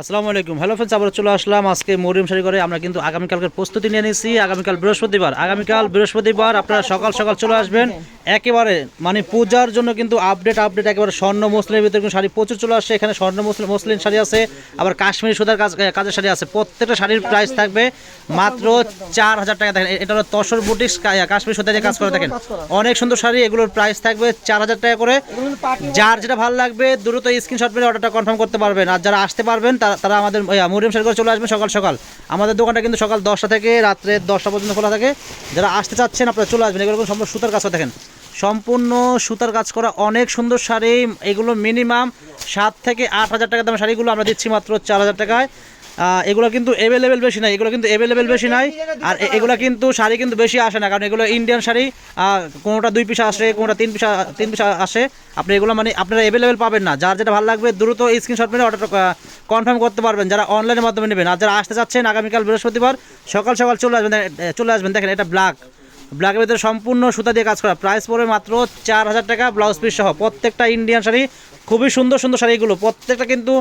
আসসালামু আলাইকুম। Hello friends আবার চলে আসলাম আজকে মরিয়ম শাড়ি করে আমরা কিন্তু আগামীকালকের প্রস্তুতি নিয়ে নিয়েছি। আগামীকাল বৃহস্পতিবার। আগামীকাল বৃহস্পতিবার আপনারা সকাল সকাল চলে আসবেন। একেবারে মানে পূজার জন্য কিন্তু আপডেট আপডেট একেবারে স্বর্ণ মসলিনের ভিতরে কিন্তু শাড়ি প্রচুর চলে আসছে। এখানে স্বর্ণ মসলিন মসলিন শাড়ি আছে, আবার কাশ্মীরি সুতার কাজ, কাজের শাড়ি আছে। প্রত্যেকটা শাড়ির প্রাইস থাকবে মাত্র চার হাজার টাকা। দেখেন, এটা হলো তসর বুটিক্স কাশ্মীরি সুতা দিয়ে কাজ করে। দেখেন, অনেক সুন্দর শাড়ি। এগুলোর প্রাইস থাকবে চার হাজার টাকা করে। যার যেটা ভালো লাগবে, দ্রুত স্ক্রিনশট মেরে অর্ডারটা কনফার্ম করতে পারবেন। আর যারা আসতে পারবেন তারা- আমাদের মরিয়াম করে চলে আসবেন সকাল সকাল। আমাদের দোকানটা কিন্তু সকাল দশটা থেকে রাত্রে দশটা পর্যন্ত খোলা থাকে। যারা আসতে চাচ্ছেন, আপনারা চলে আসবেন। এগুলো সম্পূর্ণ সুতার কাজ দেখেন। সম্পূর্ণ সুতার কাজ করা অনেক সুন্দর শাড়ি। এগুলো মিনিমাম সাত থেকে আট হাজার টাকা দামের শাড়িগুলো আমরা দিচ্ছি মাত্র চার হাজার টাকায়। এগুলো কিন্তু অ্যাভেলেবেল বেশি নাই, এগুলো কিন্তু অ্যাভেলেবেল বেশি নাই। আর এগুলো কিন্তু শাড়ি কিন্তু বেশি আসে না, কারণ এগুলো ইন্ডিয়ান শাড়ি কোনোটা দুই পিসা আসে, কোনোটা তিন পিসা তিন পিসা আসে। আপনি এগুলো মানে আপনারা অ্যাভেলেবেল পাবেন না। যার যেটা ভালো লাগবে দ্রুত স্ক্রিনশট মেরে অর্ডার কনফার্ম করতে পারবেন। যারা অনলাইনের মাধ্যমে নেবেন, আর যারা আসতে চাচ্ছেন আগামীকাল বৃহস্পতিবার, সকাল সকাল চলে আসবেন চলে আসবেন। দেখেন এটা ব্ল্যাক ব্ল্যাকের ভিতরে সম্পূর্ণ সুতা দিয়ে কাজ করা। প্রাইস পড়বে মাত্র চার হাজার টাকা ব্লাউজ পিস সহ। প্রত্যেকটা ইন্ডিয়ান শাড়ি, খুবই সুন্দর সুন্দর শাড়িগুলো। প্রত্যেকটা কিন্তু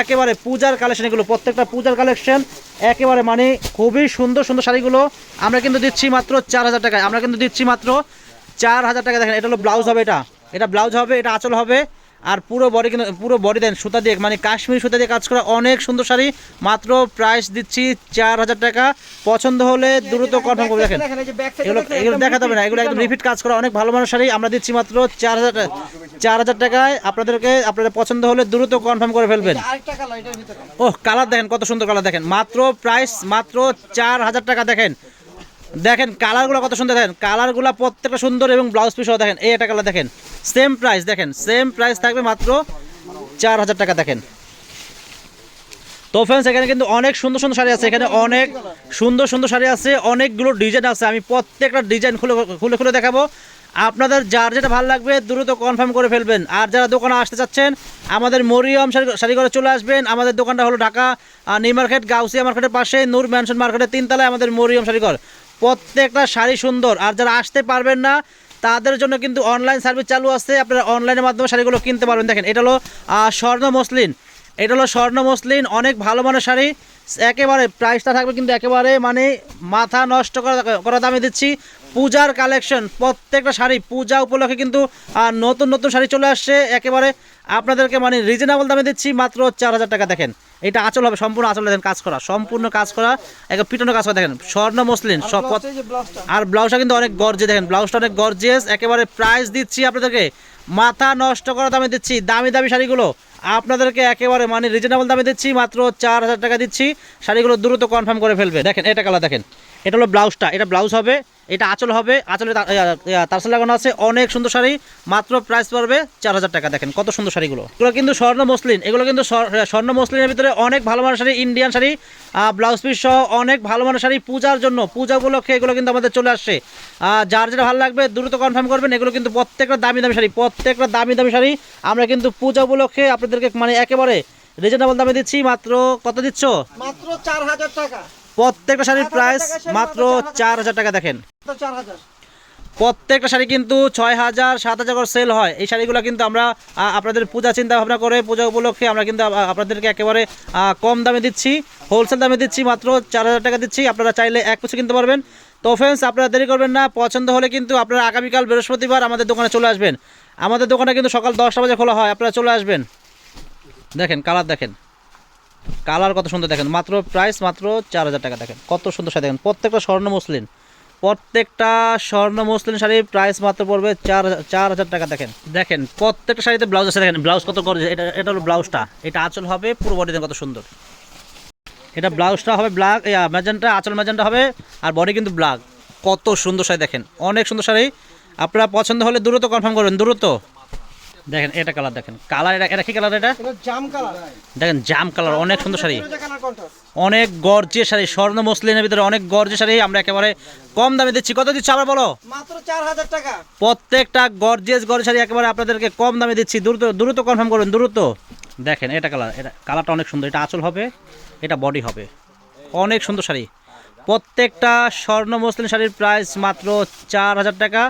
একেবারে পূজার কালেকশন এগুলো। প্রত্যেকটা পূজার কালেকশন একেবারে মানে খুবই সুন্দর সুন্দর শাড়িগুলো। আমরা কিন্তু দিচ্ছি মাত্র চার হাজার টাকায়। আমরা কিন্তু দিচ্ছি মাত্র চার হাজার টাকা দেখেন, এটা হলো ব্লাউজ হবে এটা। এটা ব্লাউজ হবে, এটা আঁচল হবে। আর পুরো বডি কিন্তু পুরো বডি দেন সুতা দিয়ে মানে কাশ্মীরি সুতা দিয়ে কাজ করা অনেক সুন্দর শাড়ি। মাত্র প্রাইস দিচ্ছি চার হাজার টাকা। পছন্দ হলে দ্রুত কনফার্ম করে দেখেন। এগুলো এগুলো দেখাতে হবে না এগুলো একদম রিপিট কাজ করা অনেক ভালো মানের শাড়ি। আমরা দিচ্ছি মাত্র চার হাজার চার হাজার টাকায় আপনাদেরকে আপনাদের পছন্দ হলে দ্রুত কনফার্ম করে ফেলবেন। ও কালার দেখেন কত সুন্দর কালার দেখেন। মাত্র প্রাইস মাত্র চার হাজার টাকা দেখেন। দেখেন কালারগুলো কত সুন্দর দেখেন। কালারগুলো প্রত্যেকটা সুন্দর এবং ব্লাউজ পিসও দেখেন। এই একটা কালার দেখেন। সেম প্রাইস দেখেন সেম প্রাইস থাকবে মাত্র চার হাজার টাকা, দেখেন। তো ফ্রেন্ডস এখানে কিন্তু অনেক সুন্দর সুন্দর শাড়ি আছে, এখানে অনেক সুন্দর সুন্দর শাড়ি আছে, অনেকগুলো ডিজাইন আছে, আমি প্রত্যেকটা ডিজাইন খুলে খুলে খুলে দেখাবো। আপনাদের যার যেটা ভালো লাগবে, দ্রুত কনফার্ম করে ফেলবেন। আর যারা দোকানে আসতে চাচ্ছেন, আমাদের মরিয়ম শাড়ি করে চলে আসবেন। আমাদের দোকানটা হলো ঢাকা নিউ মার্কেট, গাউসিয়া মার্কেটের পাশে, নূর ম্যানশন মার্কেটের তিনতলায় আমাদের মরিয়ম শাড়িঘর প্রত্যেকটা শাড়ি সুন্দর। আর যারা আসতে পারবেন না তাদের জন্য কিন্তু অনলাইন সার্ভিস চালু আছে। আপনারা অনলাইনের মাধ্যমে শাড়িগুলো কিনতে পারবেন। দেখেন, এটা হলো স্বর্ণ মসলিন। এটা হলো স্বর্ণ মসলিন, অনেক ভালো মানের শাড়ি। একেবারে প্রাইসটা থাকবে কিন্তু একেবারে মানে মাথা নষ্ট করা দামে দিচ্ছি। পূজার কালেকশন প্রত্যেকটা শাড়ি পূজা উপলক্ষে কিন্তু নতুন নতুন শাড়ি চলে আসছে। একেবারে আপনাদেরকে মানে রিজনেবল দামে দিচ্ছি মাত্র চার হাজার টাকা। দেখেন এটা আচল হবে সম্পূর্ণ আঁচল দেখেন কাজ করা সম্পূর্ণ কাজ করা একদম পিটানো কাজ করা। দেখেন স্বর্ণ মসলিন সব আর ব্লাউজটা কিন্তু অনেক গর্জে দেখেন ব্লাউজটা অনেক গর্জিয়াস একেবারে প্রাইস দিচ্ছি আপনাদেরকে মাথা নষ্ট করা দামে দিচ্ছি দামি দামি শাড়িগুলো। আপনাদেরকে একেবারে মানে রিজনেবল দামে দিচ্ছি মাত্র চার হাজার টাকা দিচ্ছি। শাড়িগুলো দ্রুত কনফার্ম করে ফেলবে। দেখেন এটা কালার দেখেন এটা হলো ব্লাউজটা এটা ব্লাউজ হবে। এটা আঁচল হবে, আঁচলে তারসাল লাগানো আছে অনেক সুন্দর শাড়ি, মাত্র প্রাইস পড়বে চার হাজার টাকা, দেখেন কত সুন্দর শাড়িগুলো। এগুলো কিন্তু স্বর্ণ মসলিন, এগুলো কিন্তু স্বর্ণ মসলিনের ভিতরে অনেক ভালো মানের sari Indian sari blouse piece সহ অনেক ভালো মানের শাড়ি পূজার জন্য, পূজা উপলক্ষে এগুলো কিন্তু আমাদের চলে আসছে। যার যেটা ভালো লাগবে দ্রুত কনফার্ম করবেন, এগুলো কিন্তু প্রত্যেকটা দামি দামি শাড়ি, প্রত্যেকটা দামি দামি শাড়ি আমরা কিন্তু পূজা উপলক্ষে আপনাদেরকে মানে একেবারে রিজনেবল দামে দিচ্ছি। মাত্র কত দিচ্ছ? মাত্র চার হাজার টাকা। প্রত্যেকটা শাড়ির প্রাইস মাত্র চার হাজার টাকা দেখেন। প্রত্যেকটা শাড়ি কিন্তু ছয় হাজার সাত হাজার করে সেল হয়। এই শাড়িগুলো কিন্তু আমরা আপনাদের পূজা চিন্তা ভাবনা করে পূজা উপলক্ষে আমরা কিন্তু আপনাদেরকে একেবারে কম দামে দিচ্ছি হোলসেল দামে দিচ্ছি মাত্র চার হাজার টাকা দিচ্ছি। আপনারা চাইলে এক পিছু কিনতে পারবেন। তো ফ্রেন্ডস আপনারা দেরি করবেন না। পছন্দ হলে কিন্তু আপনারা আগামীকাল বৃহস্পতিবার আমাদের দোকানে চলে আসবেন। আমাদের দোকানে কিন্তু সকাল দশটা বাজে খোলা হয়। আপনারা চলে আসবেন। দেখেন কালার দেখেন। কালার কত সুন্দর দেখেন। মাত্র প্রাইস মাত্র চার হাজার টাকা দেখেন। কত সুন্দর শাড়ি দেখেন। প্রত্যেকটা স্বর্ণ মসলিন। প্রত্যেকটা স্বর্ণ মসলিন শাড়ির প্রাইস মাত্র পড়বে চার চার হাজার টাকা দেখেন। দেখেন, প্রত্যেকটা শাড়িতে ব্লাউজ আছে। দেখেন ব্লাউজ কত করে এটা এটা হলো ব্লাউজটা এটা আঁচল হবে পুরো বডি কত সুন্দর। এটা ব্লাউজটা হবে ব্ল্যাক ম্যাজেন্টা আঁচল ম্যাজেন্টা হবে, আর বডি কিন্তু ব্ল্যাক কত সুন্দর শাড়ি দেখেন। অনেক সুন্দর শাড়ি। আপনারা পছন্দ হলে দ্রুত কনফার্ম করবেন। দ্রুত। দেখেন এটা কালার দেখেন। কালার এটা এটা কি কালার এটা? এটা জাম কালার দেখেন জাম কালার অনেক সুন্দর শাড়ি। অনেক গর্জে শাড়ি স্বর্ণ মসলিনের ভিতরে অনেক গর্জে শাড়ি। আমরা একেবারে কম দামে দিচ্ছি। কত দিচ্ছি আবার বলো? মাত্র চার হাজার টাকা। প্রত্যেকটা গর্জেস গর্জে শাড়ি একেবারে আপনাদেরকে কম দামে দিচ্ছি। দ্রুত দ্রুত কনফার্ম করবেন দ্রুত। দেখেন এটা কালার এটা কালারটা অনেক সুন্দর। এটা আঁচল হবে এটা বডি হবে। অনেক সুন্দর শাড়ি। প্রত্যেকটা স্বর্ণ মসলিন শাড়ির প্রাইস মাত্র চার হাজার টাকা।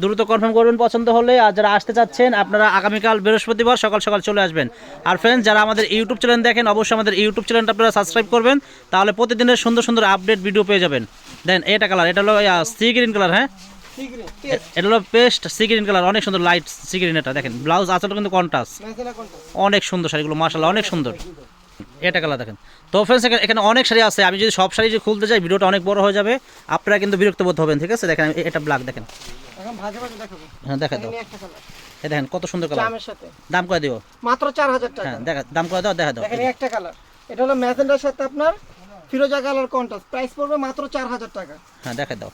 দ্রুত কনফার্ম করবেন পছন্দ হলে। আর যারা আসতে চাচ্ছেন আপনারা আগামীকাল বৃহস্পতিবার সকাল সকাল চলে আসবেন। আর ফ্রেন্ডস যারা আমাদের ইউটিউব চ্যানেল দেখেন অবশ্যই আমাদের ইউটিউব চ্যানেলটা আপনারা সাবস্ক্রাইব করবেন। তাহলে প্রতিদিনের সুন্দর সুন্দর আপডেট ভিডিও পেয়ে যাবেন। দেন এটা কালার এটা হলো সি গ্রিন কালার হ্যাঁ? এটা হলো পেস্ট সি গ্রিন কালার অনেক সুন্দর লাইট সি গ্রিন এটা দেখেন। ব্লাউজ আসলে কিন্তু কন্ট্রাস্ট অনেক সুন্দর শাড়িগুলো মার্শাল অনেক সুন্দর। এটা কালার দেখেন। তো ফ্রেন্ডস এখানে অনেক শাড়ি আছে। আমি যদি সব শাড়ি যদি খুলতে যাই ভিডিওটা অনেক বড় হয়ে যাবে। আপনারা কিন্তু বিরক্ত বোধ হবেন ঠিক আছে? দেখেন এটা ব্ল্যাক দেখেন। হ্যাঁ দেখা দাও। এ দেখেন কত সুন্দর কালার সাথে। দাম করে দিও মাত্র চার হাজার টাকা। হ্যাঁ দেখা দাম করে দাও দেখা দাও। একটা কালার এটা হলো ম্যাজেন্ডার সাথে আপনার ফিরোজা কালার কন্ট্রাস্ট প্রাইস পড়বে মাত্র চার হাজার টাকা। হ্যাঁ দেখা দাও।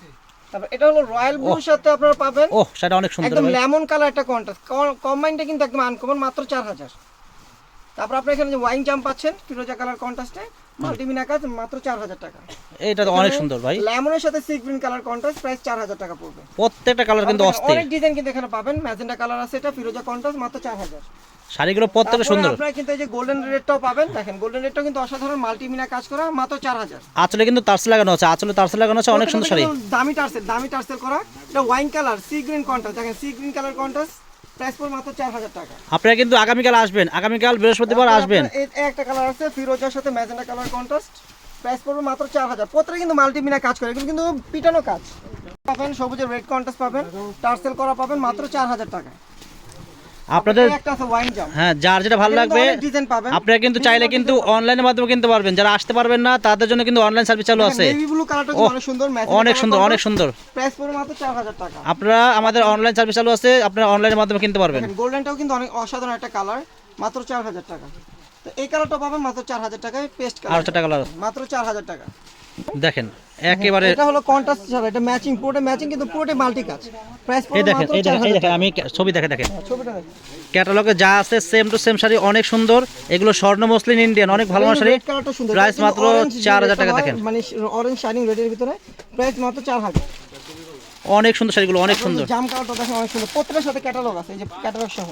তারপর এটা হলো রয়্যাল ব্লুর সাথে আপনারা পাবেন। ও সেটা অনেক সুন্দর একদম লেমন কালার একটা কন্ট্রাস্ট কম্বাইনটা কিন্তু একদম আনকমন মাত্র চার হাজার। তারপর আপনি এখানে যে ওয়াইন জাম পাচ্ছেন ফিরোজা কালার কন্ট্রাস্টে মাল্টিমিনা কাজ মাত্র চার হাজার টাকা। এটা তো অনেক সুন্দর ভাই। লেমনের সাথে sea green colour contrast price চার হাজার টাকা পড়বে। প্রত্যেকটা কালার কিন্তু অস্থির। অনেক ডিজাইন কিন্তু এখানে পাবেন। ম্যাজেন্ডা কালার আছে এটা ফিরোজা কন্ট্রাস্ট মাত্র চার হাজার। শাড়িগুলো প্রত্যেকটা সুন্দর। আপনারা কিন্তু এই যে গোল্ডেন রেডটাও পাবেন। দেখেন গোল্ডেন রেডটাও কিন্তু অসাধারণ মাল্টিমিনা কাজ করা মাত্র চার হাজার। আঁচলে কিন্তু তারসেল লাগানো আছে আঁচলে তারসেল লাগানো আছে অনেক সুন্দর শাড়ি। দামি টার্সেল দামি টার্সেল করা। এটা wine colour sea green contrast দেখেন সি গ্রিন কালার কন্ট্রাস্ট আপনারা কিন্তু আগামীকাল আসবেন আগামীকাল বৃহস্পতিবার আসবেন। একটা কালার আছে ফিরোজার সাথে ম্যাজেন্ডা কালার কন্ট্রাস্ট প্রাইস পড়বে মাত্র চার হাজার প্রত্যেকে কিন্তু মাল্টিমিনা কাজ করে কিন্তু পিটানো কাজ। পাবেন সবুজের রেড কন্ট্রাস্ট পাবেন টার্সেল করা পাবেন মাত্র চার হাজার টাকা আপনাদের হ্যাঁ যার যেটা ভালো লাগবে আপনারা কিন্তু চাইলে কিন্তু অনলাইনের মাধ্যমে কিনতে পারবেন। যারা আসতে পারবেন না তাদের জন্য কিন্তু অনলাইন সার্ভিস চালু আছে। অনেক সুন্দর অনেক সুন্দর আপনারা আমাদের অনলাইন সার্ভিস চালু আছে আপনারা অনলাইনের মাধ্যমে কিনতে পারবেন। গোল্ডেনটাও কিন্তু অনেক অসাধারণ একটা কালার মাত্র চার হাজার টাকা। তো এই কালারটা পাবেন মাত্র চার হাজার টাকায় পেস্ট কালার মাত্র চার হাজার টাকা। দেখেন একেবারে এটা হলো কন্ট্রাস্ট ছাড়া এটা ম্যাচিং পুরোটা ম্যাচিং কিন্তু পুরোটাই মাল্টি কাজ প্রাইস এই দেখেন এই দেখেন এই দেখেন আমি ছবি দেখে দেখেন। ছবিটা দেখেন। ক্যাটালগে যা আছে সেম টু সেম শাড়ি অনেক সুন্দর। এগুলো স্বর্ণ মসলিন ইন্ডিয়ান অনেক ভালো মানের শাড়ি। প্রাইস মাত্র orange চার যে হাজার টাকা দেখেন। মানে অরেঞ্জ শাইনিং রেডের ভিতরে প্রাইস মাত্র চার হাজার। অনেক সুন্দর শাড়িগুলো অনেক সুন্দর। জাম কালারটা দেখেন অনেক সুন্দর। প্রত্যেকটার সাথে ক্যাটালগ আছে এই যে ক্যাটালগ সহ।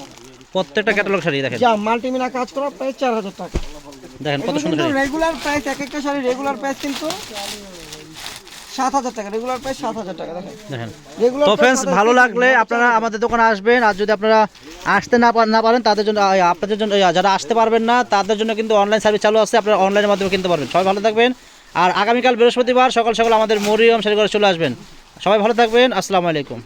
প্রত্যেকটা ক্যাটালগ শাড়ি দেখেন। জাম মাল্টিমিনা কাজ করা প্রাইস চার হাজার টাকা। দেখেন কত সুন্দর রেগুলার প্রাইস এক একটা শাড়ি রেগুলার প্রাইস কিন্তু সাত হাজার টাকা রেগুলার প্রাইস সাত হাজার টাকা দেখেন। তো ফ্রেন্ডস ভালো লাগলে আপনারা আমাদের দোকানে আসবেন আর যদি আপনারা আসতে না না পারেন তাদের জন্য আপনাদের জন্য যারা আসতে পারবেন না তাদের জন্য কিন্তু অনলাইন সার্ভিস চালু আছে আপনারা অনলাইনের মাধ্যমে কিনতে পারবেন। সবাই ভালো থাকবেন আর আগামীকাল বৃহস্পতিবার সকাল সকাল আমাদের মরিয়ম শাড়ি চলে আসবেন। সবাই ভালো থাকবেন আসসালামু আলাইকুম।